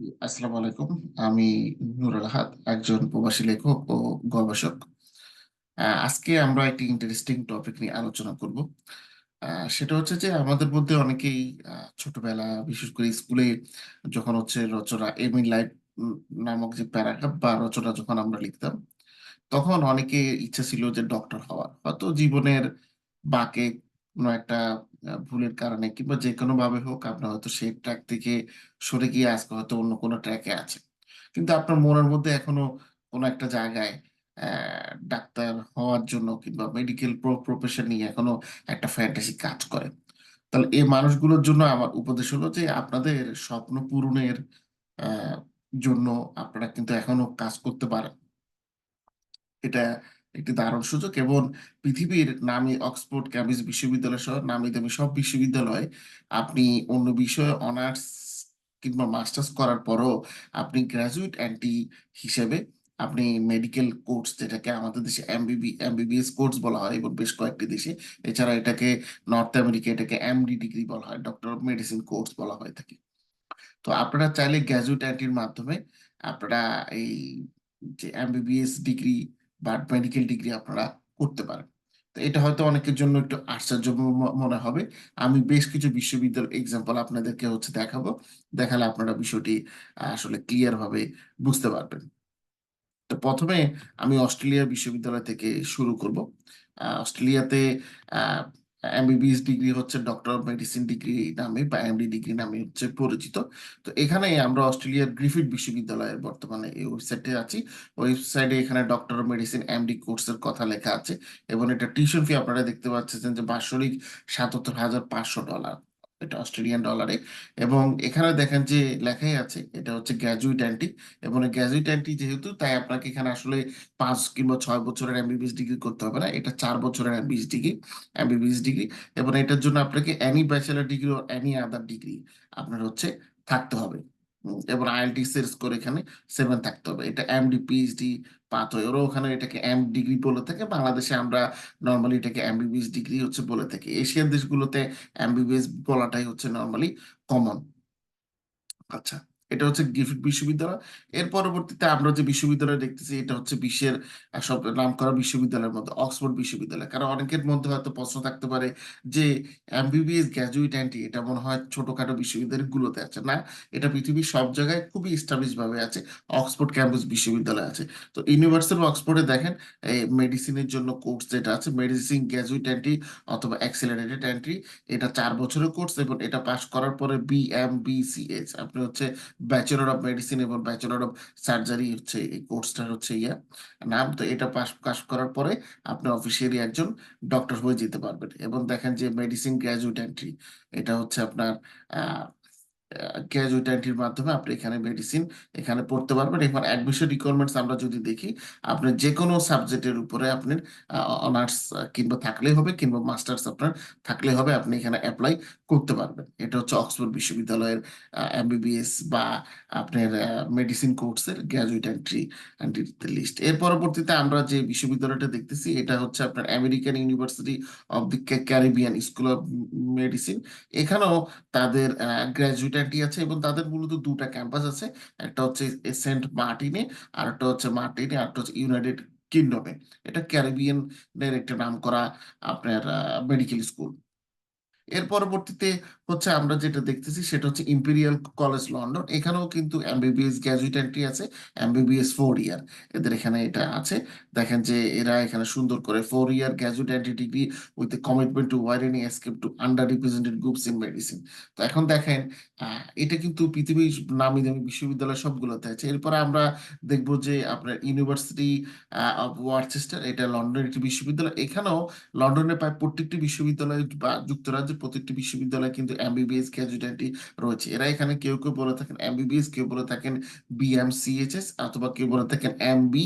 আসসালামু আলাইকুম। আমি নুরুল আহাদ, একজন প্রবাসী লেখক ও গবেষক। আজকে আমরা একটি ইন্টারেস্টিং টপিক নিয়ে আলোচনা করব। সেটা হচ্ছে যে আমাদের মধ্যে অনেকেই ছোটবেলা, বিশেষ করে স্কুলে যখন হচ্ছে রচনা এম ইন লাইফ নামক যে প্যারাগ্রাফ বা রচনা যখন আমরা লিখতাম, তখন অনেকে ইচ্ছা ছিল যে ডক্টর হওয়ার। হয়তো জীবনের বাঁকে কোনো একটা ভুলের কারণে কিংবা যে কোনো ভাবে হোক, আপনার হয়তো সেই ট্র্যাক থেকে সরে গিয়ে আজকে হয়তো অন্য কোনো ট্র্যাকে আছে। কিন্তু আপনার মনের মধ্যে এখনও কোনো একটা জায়গায় ডাক্তার হওয়ার জন্য কিংবা মেডিকেল প্রফেশন নিয়ে এখনও একটা ফ্যান্টাসি কাজ করে। তাহলে এই মানুষগুলোর জন্য আমার উপদেশ হলো যে আপনাদের স্বপ্ন পূরণের জন্য আপনারা কিন্তু এখনও কাজ করতে পারেন। এটা একটি দারুণ সুযোগ এবং পৃথিবীর নামী অক্সফোর্ড, ক্যামব্রিজ বিশ্ববিদ্যালয় সহ নামী দামি সব বিশ্ববিদ্যালয় আপনি অন্য বিষয়ে অনার্স কিংবা মাস্টার্স করার পরও আপনি গ্রাজুয়েট অ্যান্টি হিসেবে আপনি মেডিকেল কোর্স যেটাকে আমাদের দেশে এমবিবি, এমবিবিএস কোর্স বলা হয় এবং বেশ কয়েকটি দেশে। এছাড়া এটাকে নর্থ আমেরিকা এটাকে এমডি ডিগ্রি বলা হয়, ডক্টর অফ মেডিসিন কোর্স বলা হয়ে থাকে। তো আপনারা চাইলে গ্র্যাজুয়েট অ্যান্টির মাধ্যমে আপনারা এই যে এমবিবিএস ডিগ্রি বা মেডিকেল ডিগ্রি আপনারা করতে পারেন। এটা হয়তো অনেকের জন্য একটু আশ্চর্য মনে হবে। আমি বেশ কিছু বিশ্ববিদ্যালয় এক্সাম্পল আপনাদেরকে হচ্ছে দেখাবো। দেখালে আপনারা বিষয়টি আসলে ক্লিয়ার ভাবে বুঝতে পারবেন। তো প্রথমে আমি অস্ট্রেলিয়া বিশ্ববিদ্যালয় থেকে শুরু করব। আহ, অস্ট্রেলিয়াতে এমবিবিএস ডিগ্রি হচ্ছে ডক্টর অফ মেডিসিন ডিগ্রি নামে বা এমডি ডিগ্রি নামে হচ্ছে পরিচিত। তো এখানে আমরা অস্ট্রেলিয়ার গ্রিফিড বিশ্ববিদ্যালয়ের বর্তমানে এই ওয়েবসাইটে আছি। ওয়েবসাইটে এখানে ডক্টর অফ মেডিসিন এমডি কোর্সের কথা লেখা আছে এবং এটা টিউশন ফি আপনারা দেখতে পাচ্ছেন যে বাৎসরিক সাতাত্তর হাজার পাঁচশো ডলার এটা অস্ট্রেলিয়ান ডলারে। এবং এখানে দেখেন যে লেখাই আছে, এটা হচ্ছে গ্র্যাজুয়েট অ্যান্টি এবং গ্র্যাজুয়েট অ্যান্টি যেহেতু, তাই আপনাকে এখানে আসলে পাঁচ কিংবা ছয় বছরের এমবিবিএস ডিগ্রি করতে হবে না। এটা চার বছরের এমবিবিএস ডিগ্রি এমবিবিএস ডিগ্রি। এবং এটার জন্য আপনাকে এনি ব্যাচেলার ডিগ্রি ও এনি আদার ডিগ্রি আপনার হচ্ছে থাকতে হবে। এবং আইএলটিএস এর স্কোর এখানে সেভেন থাকতে হবে। এটা এমডি পিএইচডি পাথ হয় ওরা ওখানে এটাকে এম ডিগ্রি বলে থাকে। বাংলাদেশে আমরা নর্মালি এটাকে এমবিবিএস ডিগ্রি হচ্ছে বলে থাকি। এশিয়ান দেশগুলোতে এমবিবিএস বলাটাই হচ্ছে নর্মালি কমন আচ্ছা। এটা হচ্ছে গিফট বিশ্ববিদ্যালয়। এর পরবর্তীতে আমরা যে বিশ্ববিদ্যালয় দেখতেছি, এটা হচ্ছে বিশ্বের সব নামকরা বিশ্ববিদ্যালয়ের মধ্যে, অক্সফোর্ড বিশ্ববিদ্যালয়। কারণ অনেকের মধ্যে হয়তো প্রশ্ন থাকতে পারে যে, এমবিবিএস, গ্র্যাজুয়েট অ্যান্টি এটা মনে হয় ছোটখাটো বিশ্ববিদ্যালয়গুলোতে আছে। না, এটা পৃথিবীর সব জায়গায় খুবই ভাবে আছে। অক্সফোর্ড ক্যাম্পাস বিশ্ববিদ্যালয় আছে। তো ইউনিভার্সিটি অফ অক্সফোর্ডে দেখেন, এই মেডিসিনের জন্য কোর্স যেটা আছে মেডিসিন গ্র্যাজুয়েট অ্যান্টি অথবা অ্যাক্সিলারেটেড অ্যান্টি এটা চার বছরের কোর্স এবং এটা পাশ করার পরে বি এম বিএমবিসিএস আপনি হচ্ছে ব্যাচেলর অফ মেডিসিন এবং ব্যাচেলর অফ সার্জারি হচ্ছে, এই কোর্সটা হচ্ছে ইয়া। নাম তো এটা পাস পাস করার পরে আপনি অফিসিয়ালি একজন ডক্টর হয়ে যেতে পারবেন। এবং দেখেন যে মেডিসিন গ্র্যাজুয়েট এন্ট্রি এটা হচ্ছে আপনার গ্র্যাজুয়েট এন্ট্রির মাধ্যমে আপনি এখানে মেডিসিন এখানে পড়তে পারবেন। এখন অ্যাডমিশন রিকোয়ারমেন্টস আমরা যদি দেখি, আপনি যে কোনো সাবজেক্টের উপরে আপনার অনার্স কিংবা থাকলেই হবে, কিংবা মাস্টার্স আপনার থাকলে হবে, আপনি এখানে অ্যাপ্লাই করতে পারবেন। এটা হচ্ছে অক্সফোর্ড বিশ্ববিদ্যালয়ের এমবিবিএস বা আপনার মেডিসিন কোর্সের গ্র্যাজুয়েট এন্ট্রি লিস্ট এর পরবর্তীতে আমরা যে বিশ্ববিদ্যালয়টা দেখতেছি, এটা হচ্ছে আপনার American University of the Caribbean School of Medicine এখানেও তাদের গ্র্যাজুয়েট এন্ট্রি আছে এবং তাদের মূলত দুটা ক্যাম্পাস আছে। একটা হচ্ছে সেন্ট মার্টিনে আর একটা হচ্ছে মার্টিনে আর একটা হচ্ছে ইউনাইটেড কিংডমে। এটা ক্যারিবিয়ানের একটা নাম করা আপনার মেডিকেল স্কুল। এর পরবর্তীতে হচ্ছে আমরা যেটা দেখতেছি সেটা হচ্ছে ইম্পেরিয়াল কলেজ লন্ডন এখানেও কিন্তু এমবিবিএস গ্র্যাজুয়েট এন্ট্রি আছে এমবিবিএস ফোর ইয়ার এদের এখানে এটা আছে। দেখেন যে এরা এখানে সুন্দর করে four year graduate entry degree with commitment to widening escape to underrepresented groups in medicine তো এখন দেখেন এটা কিন্তু পৃথিবীর নামি দামি বিশ্ববিদ্যালয় সবগুলোতে আছে। এরপরে আমরা দেখব যে আপনার ইউনিভার্সিটি অফ ওয়ারচেস্টার এটা লন্ডনের একটি বিশ্ববিদ্যালয়। এখানেও লন্ডনের প্রায় প্রত্যেকটি বিশ্ববিদ্যালয় বা যুক্তরাজ্যের প্রত্যেকটি বিশ্ববিদ্যালয় কিন্তু এমবিবিএস গ্র্যাজুয়েটি রয়েছে। এরা এখানে কেউ কেউ বলে থাকেন এমবিবিএস কেউ বলে থাকেন বিএমসিএইচএস অথবা কেউ বলে থাকেন এমবি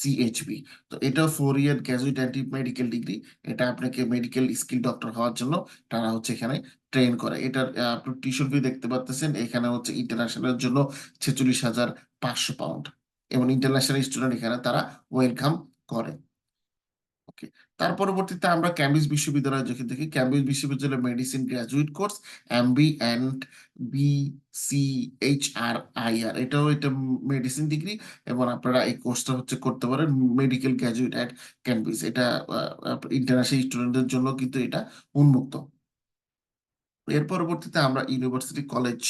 সিএইচবি তো এটা four year graduate medical degree এটা আপনাকে মেডিকেল স্কিল ডক্টর হওয়ার জন্য তারা হচ্ছে এখানে ট্রেন করে। এটার আপনি টিউশন ফি দেখতে পাচ্ছেন এখানে হচ্ছে ইন্টারন্যাশনাল জন্য ছেচল্লিশ হাজার পাঁচশো পাউন্ড এবং ইন্টারন্যাশনাল স্টুডেন্ট এখানে তারা ওয়েলকাম করে। ওকে তার পরবর্তীতে আমরা ক্যামব্রিজ বিশ্ববিদ্যালয় যখন দেখি। ক্যামব্রিজ বিশ্ববিদ্যালয়ের medicine graduate course MB and B C H I R আর এটাও এটা মেডিসিন ডিগ্রি এবং আপনারা এই কোর্সটা হচ্ছে করতে পারেন মেডিকেল গ্র্যাজুয়েট অ্যাট ক্যাম্পাস এটা ইন্টারন্যাশনাল স্টুডেন্টদের জন্য কিন্তু এটা উন্মুক্ত। এর পরবর্তীতে আমরা ইউনিভার্সিটি কলেজ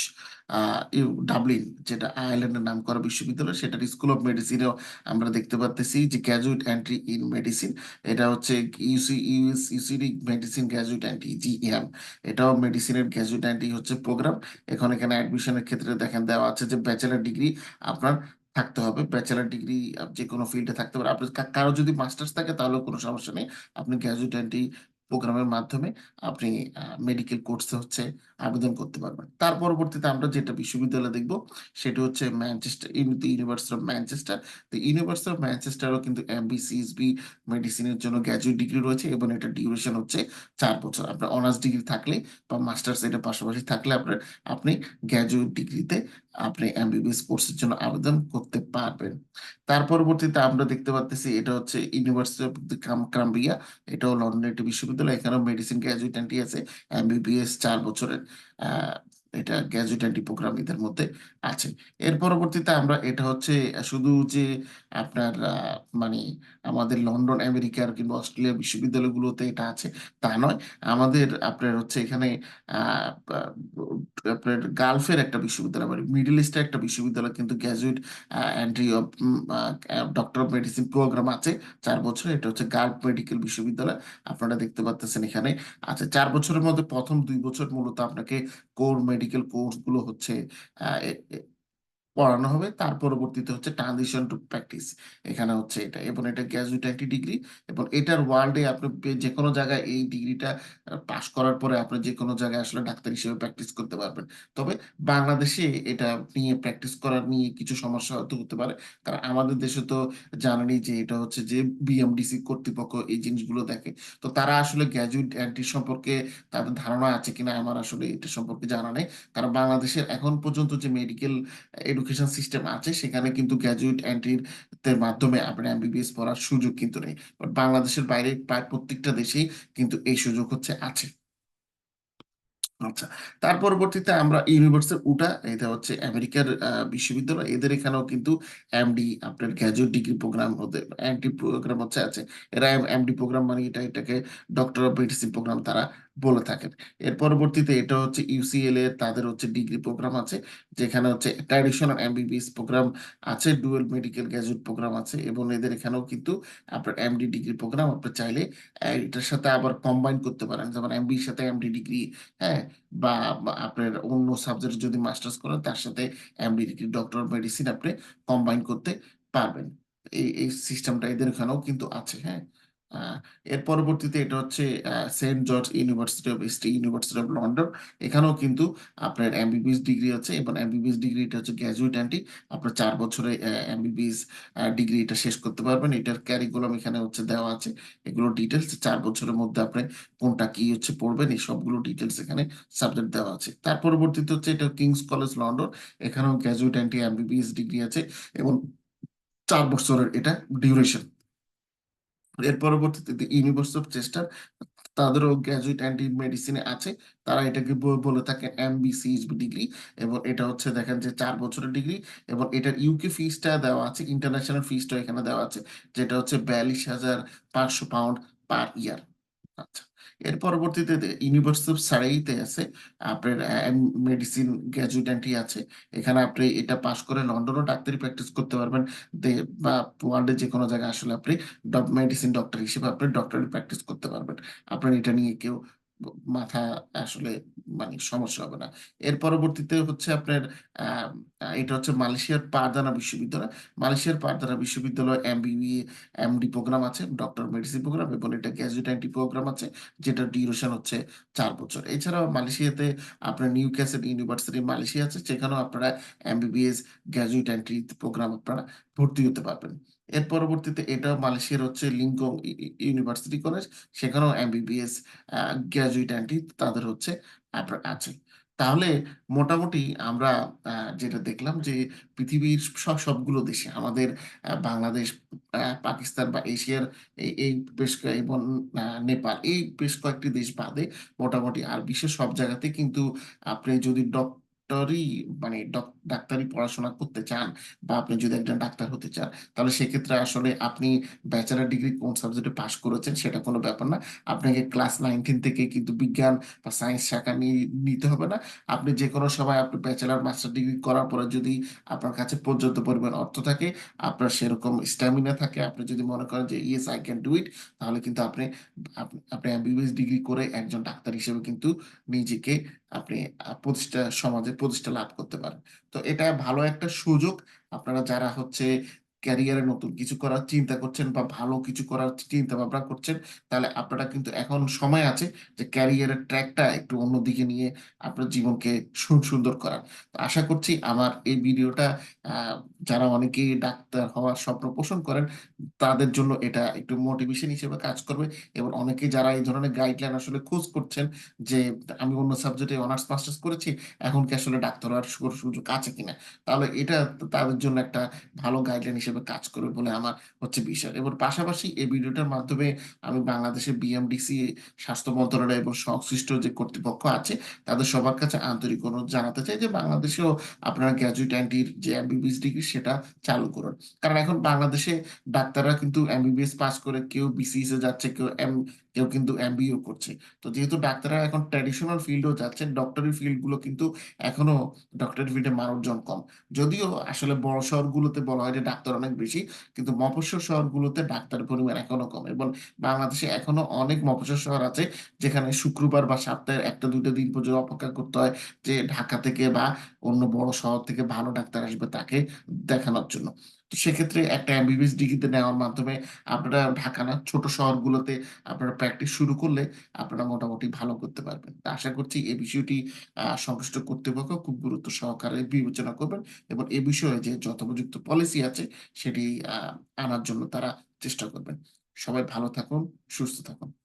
ডাবলিন যেটা আয়ারল্যান্ডের নাম করা বিশ্ববিদ্যালয়, সেটার স্কুল অফ মেডিসিনেও আমরা দেখতে পাচ্ছি যে গ্র্যাজুয়েট এন্ট্রি ইন মেডিসিন এটা হচ্ছে UC US UCD medicine graduate entry GM এটাও মেডিসিনের গ্র্যাজুয়েট এন্ট্রি হচ্ছে প্রোগ্রাম এখন এখানে অ্যাডমিশনের ক্ষেত্রে দেখেন দেওয়া আছে যে ব্যাচেলার ডিগ্রি আপনার থাকতে হবে। ব্যাচেলার ডিগ্রি যে কোনো ফিল্ডে থাকতে পারে। আপনার কারও যদি মাস্টার্স থাকে তাহলে কোনো সমস্যা নেই। আপনি গ্র্যাজুয়েট এন্ট্রি প্রোগ্রামের মাধ্যমে আপনি মেডিকেল কোর্সে হচ্ছে আবেদন করতে পারবেন। তার পরবর্তীতে আমরা যেটা বিশ্ববিদ্যালয় দেখব, সেটা হচ্ছে ম্যানচেস্টার ইউনিভার্সিটি অফ ম্যানচেস্টার তো ইউনিভার্সিটি অফ ম্যানচেস্টারও কিন্তু এমবি সিএসবি মেডিসিনের জন্য গ্র্যাজুয়েট ডিগ্রি রয়েছে এবং এটা ডিউরেশন হচ্ছে চার বছর। আপনার অনার্স ডিগ্রি থাকলে বা মাস্টার্স এটা পাশাপাশি থাকলে আপনার, আপনি গ্র্যাজুয়েট ডিগ্রিতে আপনি এমবিবিএস কোর্সের জন্য আবেদন করতে পারবেন। তার পরবর্তীতে আমরা দেখতে পাচ্ছি এটা হচ্ছে ইউনিভার্সিটি অফ দি ক্রাম্বিয়া এটাও লন্ডনের একটি বিশ্ববিদ্যালয়, এখানেও মেডিসিন গ্র্যাজুয়েট আছে এমবিবিএস চার বছরের। এটা গ্র্যাজুয়েট এন্ট্রি প্রোগ্রাম এদের মধ্যে আছে। এর পরবর্তীতে আমরা, এটা হচ্ছে, শুধু যে আপনার মানে আমাদের লন্ডন আমেরিকার কিংবা অস্ট্রেলিয়ার বিশ্ববিদ্যালয়গুলোতে এটা আছে, তা নয়। আমাদের আপনার হচ্ছে এখানে আপনার গালফের একটা বিশ্ববিদ্যালয় মানে মিডল ইস্টের একটা বিশ্ববিদ্যালয় কিন্তু graduate entry of doctor of medicine program আছে চার বছর এটা হচ্ছে গার্ড মেডিকেল বিশ্ববিদ্যালয়, আপনারা দেখতে পাচ্ছেন এখানে আছে। চার বছরের মধ্যে প্রথম দুই বছর মূলত আপনাকে কোর মেডিকেল কোর্সগুলো হচ্ছে পড়ানো হবে। তার পরবর্তীতে হচ্ছে ট্রানজিশন টু প্র্যাকটিস এখানে হচ্ছে এটা। এবং এটা গ্র্যাজুয়েট একটি ডিগ্রি এবং এটার ওয়ার্ল্ডে আপনি যে কোনো জায়গায় এই ডিগ্রিটা পাশ করার পরে আপনি যে কোনো জায়গায় আসলে ডাক্তার হিসেবে প্র্যাকটিস করতে পারবেন। তবে বাংলাদেশে এটা নিয়ে প্র্যাকটিস করার নিয়ে কিছু সমস্যা হয়তো হতে পারে। কারণ আমাদের দেশে তো জানেনই যে, এটা হচ্ছে যে বিএমডিসি কর্তৃপক্ষ এই জিনিসগুলো দেখে। তো তারা আসলে গ্র্যাজুয়েট এন্ট্রি সম্পর্কে তাদের ধারণা আছে কিনা, আমার আসলে এটা সম্পর্কে জানা নেই। কারণ বাংলাদেশের এখন পর্যন্ত যে মেডিকেল এডুকেশন সিস্টেম আছে, সেখানে কিন্তু গ্র্যাজুয়েট এন্ট্রির মাধ্যমে আপনার এমবিবিএস পড়ার সুযোগ কিন্তু নেই। বাট বাংলাদেশের বাইরে প্রায় প্রত্যেকটা দেশেই কিন্তু এই সুযোগ হচ্ছে, আছে। আচ্ছা তার পরবর্তীতে আমরা ইউনিভার্সিটি উটা, এটা হচ্ছে আমেরিকার বিশ্ববিদ্যালয়। এদের এখানেও কিন্তু এমডি আপনার গ্র্যাজুয়েট ডিগ্রি প্রোগ্রাম ওদের এমডি প্রোগ্রাম হচ্ছে, আছে। এরা এমডি প্রোগ্রাম মানে এটা, এটাকে ডক্টর অফ মেডিসিন প্রোগ্রাম তারা বলে থাকেন। এর পরবর্তীতে এটা হচ্ছে ইউসিএল এর তাদের হচ্ছে ডিগ্রি প্রোগ্রাম আছে, যেখানে হচ্ছে ট্র্যাডিশনাল এমবিবিএস প্রোগ্রাম আছে ডুয়েল মেডিকেল গ্র্যাজুয়েট প্রোগ্রাম আছে এবং এদের এখানেও কিন্তু আপনার এমডি ডিগ্রি প্রোগ্রাম আপনি চাইলে এটার সাথে আবার কম্বাইন করতে পারেন। যেমন এমবির সাথে এমডি ডিগ্রি হ্যাঁ বা আপনার অন্য সাবজেক্ট যদি মাস্টার্স করেন, তার সাথে এমডি ডিগ্রি ডক্টর মেডিসিন আপনি কম্বাইন করতে পারবেন। এই এই সিস্টেমটা এদের এখানেও কিন্তু আছে হ্যাঁ। এর পরবর্তীতে এটা হচ্ছে Saint George University of East University of London. এখানেও কিন্তু আপনার এমবিবিএস ডিগ্রি আছে এবং এমবিবিএস ডিগ্রি এটা হচ্ছে গ্র্যাজুয়েট অ্যান্টি আপনার চার বছরে এমবিবিএস ডিগ্রি এটা শেষ করতে পারবেন। এটার ক্যারিকুলাম এখানে হচ্ছে দেওয়া আছে। এগুলো ডিটেলস চার বছরের মধ্যে আপনি কোনটা কি হচ্ছে পড়বেন, এই সবগুলো ডিটেলস এখানে সাবজেক্ট দেওয়া আছে। তার পরবর্তীতে হচ্ছে এটা কিংস কলেজ লন্ডন এখানেও গ্র্যাজুয়েট অ্যান্টি এমবিবিএস ডিগ্রি আছে এবং চার বছরের এটা ডিউরেশন এর পরবর্তীতে ইউনিভার্স অফ চেস্টার তাদেরও গ্র্যাজুয়েট অ্যান্টি মেডিসিনে আছে। তারা এটাকে বলে থাকে এমবিসিএইচবি ডিগ্রি এবং এটা হচ্ছে দেখেন যে চার বছরের ডিগ্রি এবং এটার ইউকে ফিসটা দেওয়া আছে ইন্টারন্যাশনাল ফিসটা এখানে দেওয়া আছে, যেটা হচ্ছে বিয়াল্লিশ হাজার পাঁচশো পাউন্ড পার ইয়ার আচ্ছা এর পরবর্তীতে ইউনিভার্সিটি অফ সারাইতে আছে, আপনার মেডিসিন গ্র্যাজুয়েট আছে, এখানে আপনি এটা পাশ করে লন্ডনও ডাক্তারি প্র্যাকটিস করতে পারবেন বা ওয়ার্ল্ডে যে কোনো জায়গায় আসলে আপনি মেডিসিন ডক্টর হিসেবে আপনি ডক্টরি প্র্যাকটিস করতে পারবেন, আপনার এটা নিয়ে কেউ মাথা আসলে মানে সমস্যা হবে না। এর পরবর্তীতে হচ্ছে আপনার এটা হচ্ছে মালয়েশিয়ার পারদানা বিশ্ববিদ্যালয়। মালয়েশিয়ার পারদানা বিশ্ববিদ্যালয় এমবিবি এমডি প্রোগ্রাম আছে, ডক্টর মেডিসিন প্রোগ্রাম এবং এটা গ্র্যাজুয়েট এন্ট্রি প্রোগ্রাম আছে যেটা ডিউরেশন হচ্ছে চার বছর। এছাড়াও মালয়েশিয়াতে আপনার নিউ ক্যাসেল ইউনিভার্সিটি মালয়েশিয়া আছে সেখানেও আপনারা এমবিবিএস গ্র্যাজুয়েট এন্ট্রি প্রোগ্রাম আপনারা ভর্তি হতে পারবেন। এর পরবর্তীতে এটা মালয়েশিয়ার হচ্ছে লিংকং ইউনিভার্সিটি কলেজ, সেখানেও এমবিবিএস গ্র্যাজুয়েট অ্যান্টি তাদের হচ্ছে আছে। তাহলে মোটামুটি আমরা যেটা দেখলাম যে পৃথিবীর সব সবগুলো দেশে আমাদের বাংলাদেশ পাকিস্তান বা এশিয়ার এই বেশ এবং নেপাল, এই বেশ কয়েকটি দেশ বাদে মোটামুটি আর বিশ্বের সব জায়গাতে কিন্তু আপনি যদি ডাক্তারি মানে ডক ডাক্তারি পড়াশোনা করতে চান বা আপনি যদি একজন ডাক্তার হতে চান, তাহলে সেক্ষেত্রে আসলে আপনি ব্যাচেলার ডিগ্রি কোন সাবজেক্টে পাস করেছেন সেটা কোনো ব্যাপার না। আপনাকে ক্লাস 9-10 থেকে কিন্তু বিজ্ঞান বা সায়েন্স শাখা নিয়ে নিতে হবে না। আপনি যেকোনো সময় আপনি ব্যাচেলার মাস্টার ডিগ্রি করার পরে যদি আপনার কাছে পর্যাপ্ত পরিমাণ অর্থ থাকে, আপনার সেরকম স্ট্যামিনা থাকে, আপনি যদি মনে করেন যে yes I can do it তাহলে কিন্তু আপনি আপনি এমবিবিএস ডিগ্রি করে একজন ডাক্তার হিসেবে কিন্তু নিজেকে আপনি প্রতিষ্ঠা, সমাজে প্রতিষ্ঠা লাভ করতে পারেন। তো এটা ভালো একটা সুযোগ। আপনারা যারা হচ্ছে ক্যারিয়ারে নতুন কিছু করার চিন্তা করছেন বা ভালো কিছু করার চিন্তা ভাবনা করছেন, তাহলে আপনারা কিন্তু এখন সময় আছে যে ক্যারিয়ারের ট্র্যাকটা একটু অন্যদিকে নিয়ে আপনার জীবনকে সুন্দর করার। তো আশা করছি আমার এই ভিডিওটা যারা অনেকেই ডাক্তার হওয়ার স্বপ্ন পোষণ করেন, তাদের জন্য এটা একটু মোটিভেশন হিসেবে কাজ করবে এবং অনেকেই যারা এই ধরনের গাইডলাইন আসলে খোঁজ করছেন যে আমি অন্য সাবজেক্টে অনার্স মাস্টার্স করেছি, এখন কি আসলে ডাক্তার হওয়ার সুযোগ আছে কিনা? তাহলে এটা তাদের জন্য একটা ভালো গাইডলাইন হিসেবে কাজ করবে বলে আমার হচ্ছে বিশ্বাস। এবং পাশাপাশি এই ভিডিওটার মাধ্যমে আমি বাংলাদেশের বিএমডিসি, স্বাস্থ্য মন্ত্রণালয় এবং সংশ্লিষ্ট যে কর্তৃপক্ষ আছে, তাদের সবার কাছে আন্তরিক অনুরোধ জানাতে চাই যে বাংলাদেশেও আপনারা গ্র্যাজুয়েট অ্যান্টির যে এমবিবিএস ডিগ্রি সেটা চালু করুন। কারণ এখন বাংলাদেশে ডাক্তাররা কিন্তু এমবিবিএস পাস করে কেউ বিসিএস এ যাচ্ছে, কেউ এম কেউ কিন্তু এমবিও করছে। তো যেহেতু ডাক্তাররা এখন ট্র্যাডিশনাল ফিল্ডেও যাচ্ছেন, ডক্টরি ফিল্ডগুলো কিন্তু এখনও ডক্টরি ফিল্ডে মানুষজন কম। যদিও আসলে বড় শহরগুলোতে বলা হয় যে ডাক্তার অনেক বেশি, কিন্তু মফস্বল শহরগুলোতে ডাক্তার পরিমাণ এখনও কম এবং বাংলাদেশে এখনও অনেক মফস্বল শহর আছে যেখানে শুক্রবার বা সপ্তাহের ১টা ২টা দিন পর্যন্ত অপেক্ষা করতে হয় যে ঢাকা থেকে বা অন্য বড় শহর থেকে ভালো ডাক্তার আসবে তাকে দেখানোর জন্য। তো সেক্ষেত্রে একটা এমবিবিএস ডিগ্রিতে নেওয়ার মাধ্যমে আপনারা ঢাকা না ছোট শহরগুলোতে আপনারা প্র্যাকটিস শুরু করলে আপনারা মোটামুটি ভালো করতে পারবেন। আশা করছি এই বিষয়টি সংশ্লিষ্ট কর্তৃপক্ষ খুব গুরুত্ব সহকারে বিবেচনা করবেন এবং এ বিষয়ে যে যথোপযুক্ত পলিসি আছে সেটি আনার জন্য তারা চেষ্টা করবেন। সবাই ভালো থাকুন, সুস্থ থাকুন।